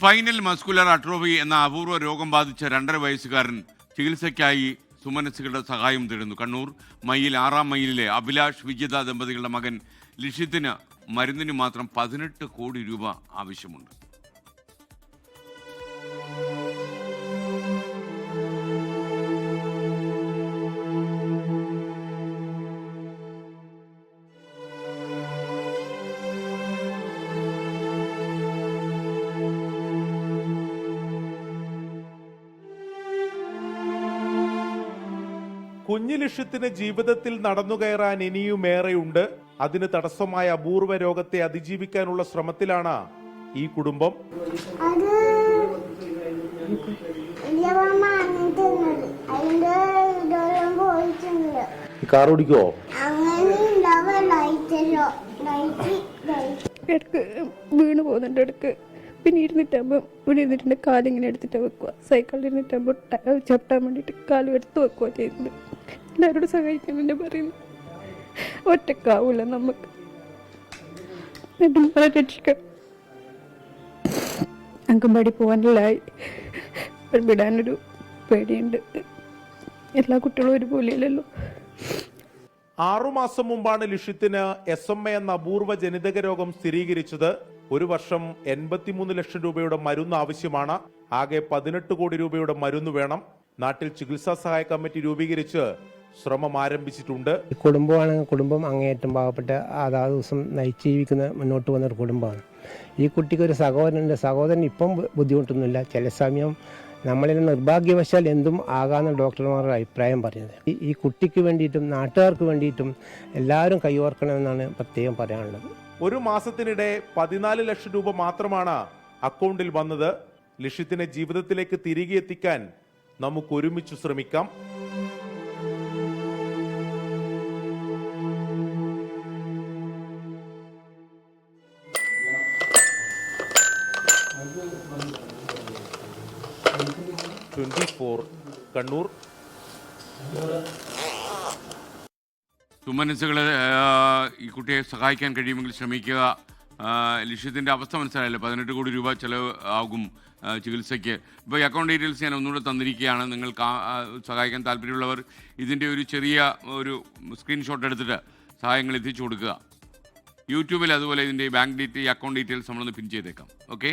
Spinal muscular atrophy എന്ന അപൂർവ രോഗം ബാധിച്ച രണ്ടര വയസ്സുകാരൻ ചികിത്സയ്ക്കായി സുമനസ്സുകളുടെ സഹായം തേടുന്നു. കണ്ണൂർ മയിൽ ആറാം മൈലിലെ അഭിലാഷ് വിജിത ദമ്പതികളുടെ മകൻ ലിഷിത്തിന് മരുന്നിന് മാത്രം പതിനെട്ട് കോടി രൂപ ആവശ്യമുണ്ട്. കുഞ്ഞു ലക്ഷ്യത്തിന് ജീവിതത്തിൽ നടന്നുകയറാൻ ഇനിയുമേറെയുണ്ട് അതിന് തടസ്സമായ അപൂർവ രോഗത്തെ അതിജീവിക്കാനുള്ള ശ്രമത്തിലാണ് ഈ കുടുംബം. കാർ ഓടിക്കോ അങ്ങനെ ഉണ്ടാവുക. ലൈറ്റ് ലൈറ്റ് ഇടയ്ക്ക് വീണ് പോകുന്നുണ്ട് ഇടയ്ക്ക്. പിന്നെ ഇരുന്നിട്ടാകുമ്പോൾ ഇവിടെ ഇരുന്നിട്ടുണ്ട് കാലിങ്ങനെ എടുത്തിട്ട് വെക്കുക സൈക്കിളിൽ ഇരുന്നിട്ടാകുമ്പോൾ ചവിട്ടാൻ വേണ്ടിയിട്ട് കാലും എടുത്ത് വെക്കുക ചെയ്യുന്നത്. എല്ലാവരോടും സഹായിക്കാൻ വേണ്ടി പറയുന്നു? ഒറ്റക്കാവൂല നമുക്ക്. രക്ഷിക്കണം. അങ്കൻവാടി പോകാനുള്ളതായി വിടാനൊരു പേടിയുണ്ട്. എല്ലാ കുട്ടികളും ഒരുപോലെയല്ലല്ലോ. ആറുമാസം മുമ്പാണ് ലിഷിത്തിന് എസ് എം എ എന്ന അപൂർവ ജനിതക രോഗം സ്ഥിരീകരിച്ചത്. ഒരു വർഷം എൺപത്തിമൂന്ന് ലക്ഷം രൂപയുടെ മരുന്ന് ആവശ്യമാണ്. ആകെ പതിനെട്ട് കോടി രൂപയുടെ മരുന്ന് വേണം. നാട്ടിൽ ചികിത്സാ സഹായ കമ്മിറ്റി രൂപീകരിച്ച് ശ്രമം ആരംഭിച്ചിട്ടുണ്ട്. കുടുംബമാണ്. കുടുംബം അങ്ങേയറ്റം പാവപ്പെട്ട അതാത് ദിവസം നയിച്ച് ജീവിക്കുന്ന മുന്നോട്ട് വന്ന ഒരു കുടുംബമാണ്. ഈ കുട്ടിക്ക് ഒരു സഹോദരന്റെ സഹോദരൻ ഇപ്പം ബുദ്ധിമുട്ടൊന്നുമില്ല. ചില സമയം നമ്മളിൽ നിർഭാഗ്യവശാൽ എന്തും ആകാമെന്ന് ഡോക്ടർമാരുടെ അഭിപ്രായം പറഞ്ഞത്. ഈ കുട്ടിക്ക് വേണ്ടിയിട്ടും നാട്ടുകാർക്ക് വേണ്ടിയിട്ടും എല്ലാവരും കൈയോർക്കണമെന്നാണ് പ്രത്യേകം പറയാനുള്ളത്. ഒരു മാസത്തിനിടെ പതിനാല് ലക്ഷം രൂപ മാത്രമാണ് അക്കൗണ്ടിൽ വന്നത്. ലക്ഷ്യത്തിനെ ജീവിതത്തിലേക്ക് തിരികെ എത്തിക്കാൻ നമുക്ക് ഒരുമിച്ച് ശ്രമിക്കാം. Twenty four Kannur. സുമനസ്സുകളെ ഈ കുട്ടിയെ സഹായിക്കാൻ കഴിയുമെങ്കിൽ ശ്രമിക്കുക. ലിഷ്യത്തിന്റെ അവസ്ഥ മനസ്സിലായല്ലോ? പതിനെട്ട് കോടി രൂപ ചിലവ് ആകും ചികിത്സയ്ക്ക്. ഇപ്പോൾ അക്കൗണ്ട് ഡീറ്റെയിൽസ് ഞാൻ ഒന്നുകൂടെ തന്നിരിക്കുകയാണ്. നിങ്ങൾക്ക് സഹായിക്കാൻ താല്പര്യമുള്ളവർ ഇതിന്റെ ഒരു ചെറിയ ഒരു സ്ക്രീൻഷോട്ട് എടുത്തിട്ട് സഹായങ്ങൾ എത്തിച്ചു കൊടുക്കുക. യൂട്യൂബിൽ അതുപോലെ ഇതിന്റെ ബാങ്ക് ഡീറ്റെയിൽ അക്കൗണ്ട് ഡീറ്റെയിൽസ് നമ്മളൊന്ന് പിൻ ചെയ്തേക്കാം. ഓക്കെ